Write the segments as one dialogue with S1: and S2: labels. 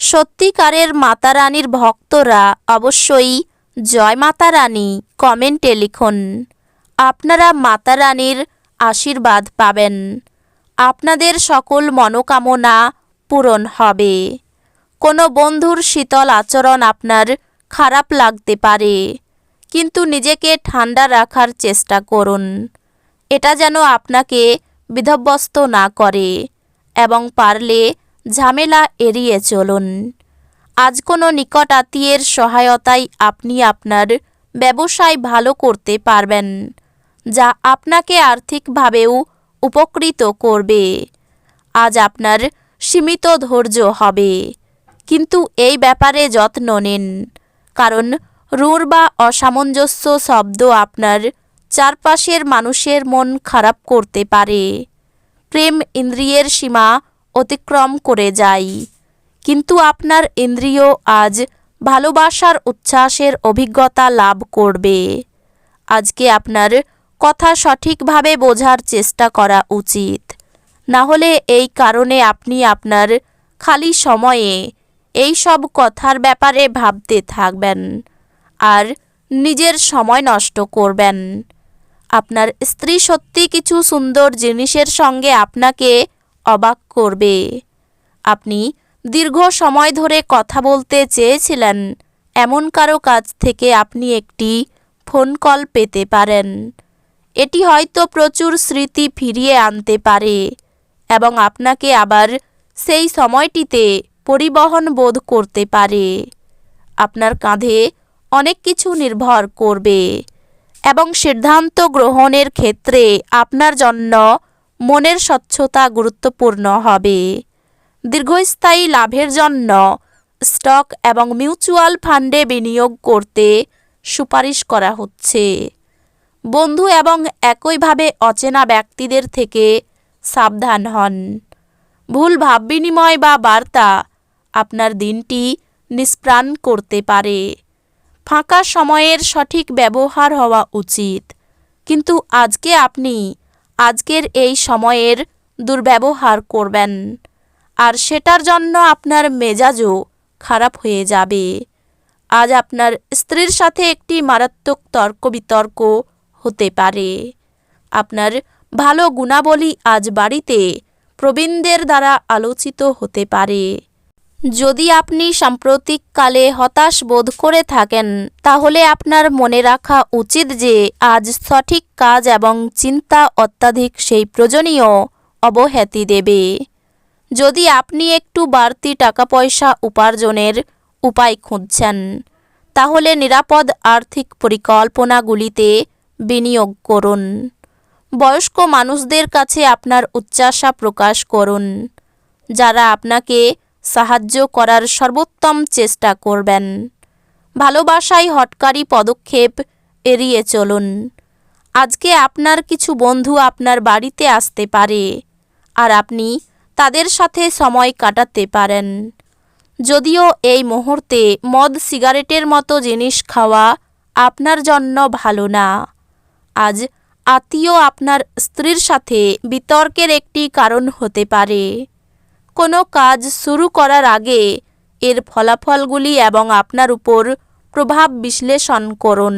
S1: সত্যিকারের মাতা রানীর ভক্তরা অবশ্যই জয় মাতা রানী কমেন্টে লিখুন। আপনারা মাতা রানীর আশীর্বাদ পাবেন। আপনাদের সকল মনোকামনা পূরণ হবে। কোনো বন্ধুর শীতল আচরণ আপনার খারাপ লাগতে পারে, কিন্তু নিজেকে ঠান্ডা রাখার চেষ্টা করুন। এটা যেন আপনাকে বিধব্যস্ত না করে এবং পারলে ঝামেলা এড়িয়ে চলুন। আজ কোনো নিকট আত্মীয়ের সহায়তায় আপনি আপনার ব্যবসায় ভালো করতে পারবেন, যা আপনাকে আর্থিকভাবেও উপকৃত করবে। আজ আপনার সীমিত ধৈর্য হবে, কিন্তু এই ব্যাপারে যত্ন নিন, কারণ রুর বা অসামঞ্জস্য শব্দ আপনার চারপাশের মানুষের মন খারাপ করতে পারে। প্রেম ইন্দ্রিয়ের সীমা অতিক্রম করে যাই। কিন্তু আপনার ইন্দ্রিয় আজ ভালোবাসার উচ্ছ্বাসের অভিজ্ঞতা লাভ করবে। আজকে আপনার কথা সঠিকভাবে বোঝার চেষ্টা করা উচিত। না হলে এই কারণে আপনি আপনার খালি সময়ে এই সব কথার ব্যাপারে ভাবতে থাকবেন আর নিজের সময় নষ্ট করবেন। আপনার স্ত্রী সত্যি কিছু সুন্দর জিনিসের সঙ্গে আপনাকে অবাক করবে। আপনি দীর্ঘ সময় ধরে কথা বলতে চেয়েছিলেন, এমন কারও কাছ থেকে আপনি একটি ফোন কল পেতে পারেন। এটি হয়তো প্রচুর স্মৃতি ফিরিয়ে আনতে পারে এবং আপনাকে আবার সেই সময়টিতে পরিবহন বোধ করতে পারে। আপনার কাঁধে অনেক কিছু নির্ভর করবে এবং সিদ্ধান্ত গ্রহণের ক্ষেত্রে আপনার জন্য মনের স্বচ্ছতা গুরুত্বপূর্ণ হবে। দীর্ঘস্থায়ী লাভের জন্য স্টক এবং মিউচুয়াল ফান্ডে বিনিয়োগ করতে সুপারিশ করা হচ্ছে। বন্ধু এবং একইভাবে অচেনা ব্যক্তিদের থেকে সাবধান হন। ভুল ভাব বিনিময় বা বার্তা আপনার দিনটি নিষ্প্রাণ করতে পারে। ফাঁকা সময়ের সঠিক ব্যবহার হওয়া উচিত। কিন্তু আজকে আপনি আজকের এই সময়ের দুর্ব্যবহার করবেন। আর সেটার জন্য আপনার মেজাজও খারাপ হয়ে যাবে। আজ আপনার স্ত্রীর সাথে একটি মারাত্মক তর্ক বিতর্ক হতে পারে। আপনার ভালো গুণাবলী আজ বাড়িতে প্রবীণদের দ্বারা আলোচিত হতে পারে। যদি আপনি সাম্প্রতিককালে হতাশ বোধ করে থাকেন, তাহলে আপনার মনে রাখা উচিত যে আজ সঠিক কাজ এবং চিন্তা অত্যাধিক সেই প্রয়োজনীয় অবহেতি দেবে। যদি আপনি একটু বাড়তি টাকা পয়সা উপার্জনের উপায় খুঁজছেন, তাহলে নিরাপদ আর্থিক পরিকল্পনাগুলিতে বিনিয়োগ করুন। বয়স্ক মানুষদের কাছে আপনার উচ্চাসা প্রকাশ করুন, যারা আপনাকে সাহায্য করার সর্বোত্তম চেষ্টা করবেন। ভালোবাসায় হটকারী পদক্ষেপ, এড়িয়ে চলুন। আজকে আপনার কিছু বন্ধু আপনার বাড়িতে আসতে পারে আর আপনি তাদের সাথে সময় কাটাতে পারেন। যদিও এই মুহূর্তে মদ সিগারেটের মতো জিনিস খাওয়া আপনার জন্য ভালো না। আজ আত্মীয় আপনার স্ত্রীর সাথে বিতর্কের একটি কারণ হতে পারে। কোনো কাজ শুরু করার আগে এর ফলাফলগুলি এবং আপনার উপর প্রভাব বিশ্লেষণ করুন।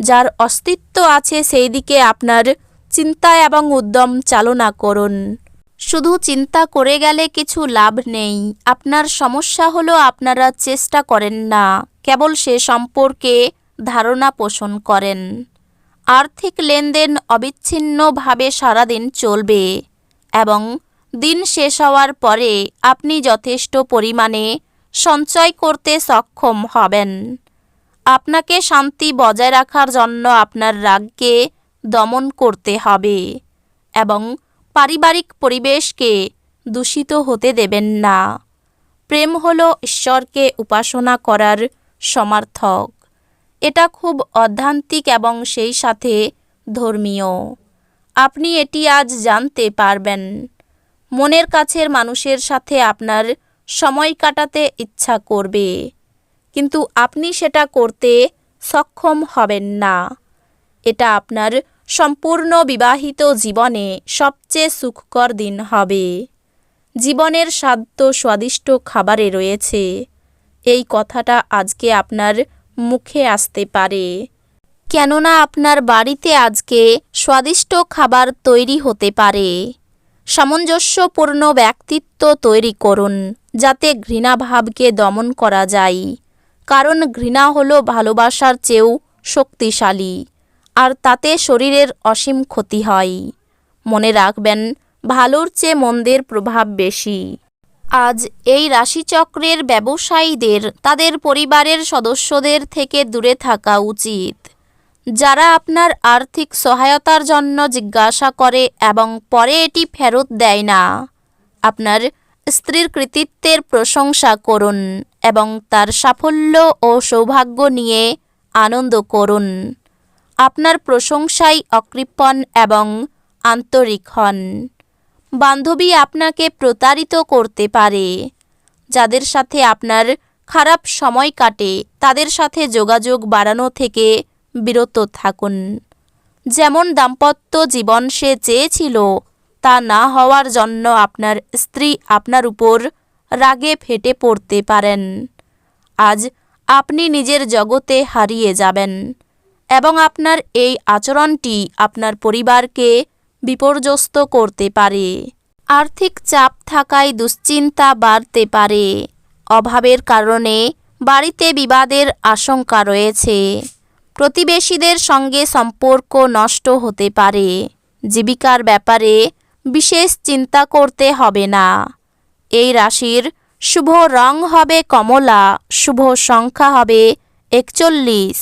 S1: যার অস্তিত্ব আছে সেই দিকে আপনার চিন্তা এবং উদ্যম চালনা করুন। শুধু চিন্তা করে গেলে কিছু লাভ নেই। আপনার সমস্যা হলো আপনারা চেষ্টা করেন না, কেবল সে সম্পর্কে ধারণা পোষণ করেন। আর্থিক লেনদেন অবিচ্ছিন্নভাবে সারাদিন চলবে এবং দিন শেষ হওয়ার পরে আপনি যথেষ্ট পরিমাণে সঞ্চয় করতে সক্ষম হবেন। আপনাকে শান্তি বজায় রাখার জন্য আপনার রাগকে দমন করতে হবে এবং পারিবারিক পরিবেশকে দূষিত হতে দেবেন না। প্রেম হল ঈশ্বরকে উপাসনা করার সমার্থক। এটা খুব অধ্যান্তিক এবং সেই সাথে ধর্মীয়। আপনি এটি আজ জানতে পারবেন। মনের কাছের মানুষের সাথে আপনার সময় কাটাতে ইচ্ছা করবে। কিন্তু আপনি সেটা করতে সক্ষম হবেন না। এটা আপনার সম্পূর্ণ বিবাহিত জীবনে সবচেয়ে সুখকর দিন হবে। জীবনের স্বাদ্য স্বাদিষ্ট খাবারে রয়েছে। এই কথাটা আজকে আপনার মুখে আসতে পারে। কেননা আপনার বাড়িতে আজকে স্বাদিষ্ট খাবার তৈরি হতে পারে। সামঞ্জস্যপূর্ণ ব্যক্তিত্ব তৈরি করুন, যাতে ঘৃণাভাবকে দমন করা যায়। কারণ ঘৃণা হলো ভালোবাসার চেয়েও শক্তিশালী, আর তাতে শরীরের অসীম ক্ষতি হয়। মনে রাখবেন, ভালোর চেয়ে মন্দের প্রভাব বেশি। আজ এই রাশিচক্রের ব্যবসায়ীদের, তাদের পরিবারের সদস্যদের থেকে দূরে থাকা উচিত। যারা আপনার আর্থিক সহায়তার জন্য জিজ্ঞাসা করে এবং পরে এটি ফেরত দেয় না, আপনার স্ত্রীর কৃতিত্বের প্রশংসা করুন এবং তার সাফল্য ও সৌভাগ্য নিয়ে আনন্দ করুন। আপনার প্রশংসাই অকৃপণ এবং আন্তরিক হন। বান্ধবী আপনাকে প্রতারিত করতে পারে। যাদের সাথে আপনার খারাপ সময় কাটে, তাদের সাথে যোগাযোগ বাড়ানো থেকে বিরত থাকুন। যেমন দাম্পত্য জীবন সে চেয়েছিল, তা না হওয়ার জন্য আপনার স্ত্রী আপনার উপর রাগে ফেটে পড়তে পারেন। আজ আপনি নিজের জগতে হারিয়ে যাবেন এবং আপনার এই আচরণটি আপনার পরিবারকে বিপর্যস্ত করতে পারে। আর্থিক চাপ থাকায় দুশ্চিন্তা বাড়তে পারে। অভাবের কারণে বাড়িতে বিবাদের আশঙ্কা রয়েছে। প্রতিবেশীদের সঙ্গে সম্পর্ক নষ্ট হতে পারে। জীবিকার ব্যাপারে বিশেষ চিন্তা করতে হবে না। এই রাশির শুভ রং হবে কমলা, শুভ সংখ্যা হবে একচল্লিশ,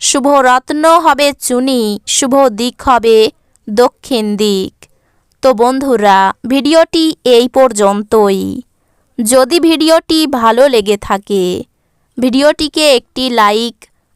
S1: শুভ রত্ন হবে চুনি, শুভ দিক হবে দক্ষিণ দিক। তো বন্ধুরা, ভিডিওটি এই পর্যন্তই। যদি ভিডিওটি ভালো লেগে থাকে, ভিডিওটিকে একটি লাইক